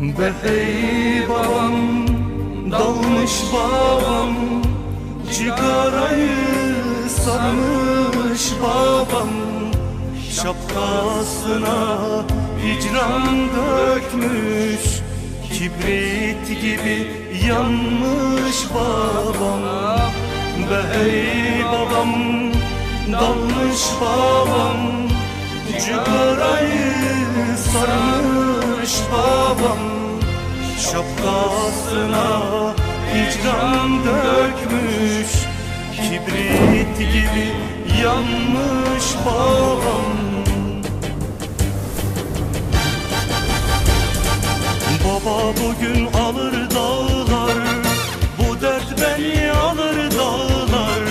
Be hey babam dalmış babam Cigarayı sarmış babam. Şapkasına hicran dökmüş Kibrit gibi yanmış babam. Be hey babam dalmış babam Cigarayı sarmış babam Şapkasına hicran dökmüş. Kibrit gibi yanmış babam. Baba bugün alır dağlar Bu dert beni alır dağlar.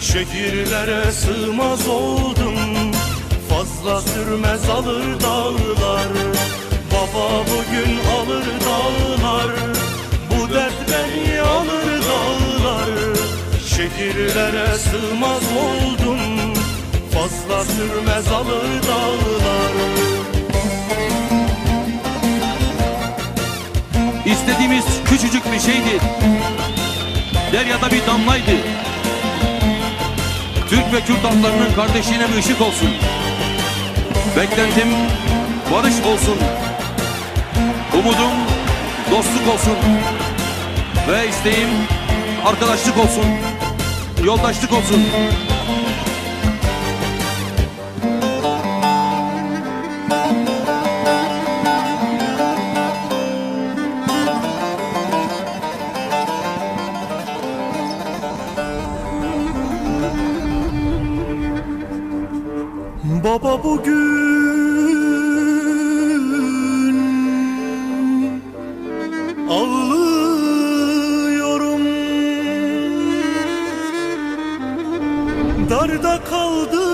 Şehirlere sığmaz oldum Fazla sürmez alır dağlar Baba bugün alır dağlar Bu dert beni alır dağlar Şehirlere sığmaz oldum Fazla sürmez alır dağlar İstediğimiz küçücük bir şeydi. Deryada bir damlaydı. Türk ve Kürt halklarının kardeşliğine bir ışık olsun. Beklentim barış olsun. Umudum dostluk olsun. Ve isteğim arkadaşlık olsun. Yoldaşlık olsun. Baba bugün Darda kaldım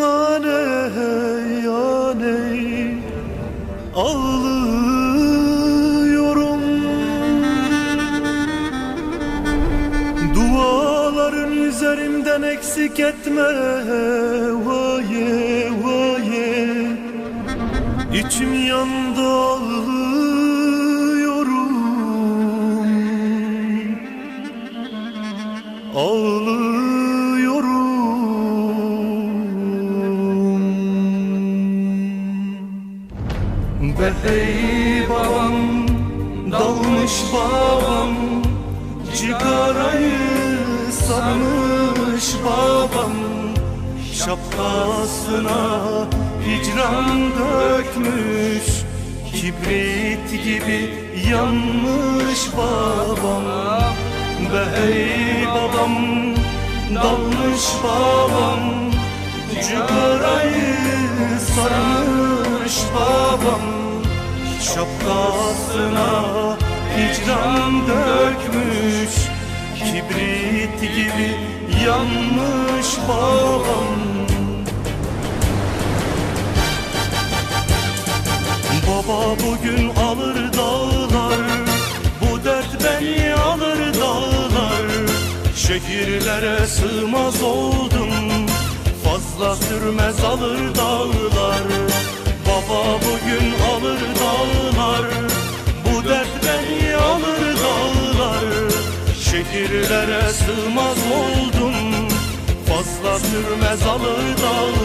aney aney Ağlıyorum. Duaların üzerimden eksik etme. Vaye vaye. İçim yandı ağlıyorum. Ağlıyorum Be hey babam dalmış babam Cigarayı sarmış babam. Şapkasına hicran dökmüş Kibrit gibi yanmış babam. Be hey babam dalmış babam Cigarayı sarmış babam Şapkasına hicran dökmüş Kibrit gibi yanmış babam. Baba bugün alır dağlar Bu dert beni alır dağlar. Şehirlere sığmaz oldum sürmez alır dağlar. Baba bugün alır dağlar. Bu dert beni alır dağlar. Şehirlere sığmaz oldum. Fazla sürmez alır dağlar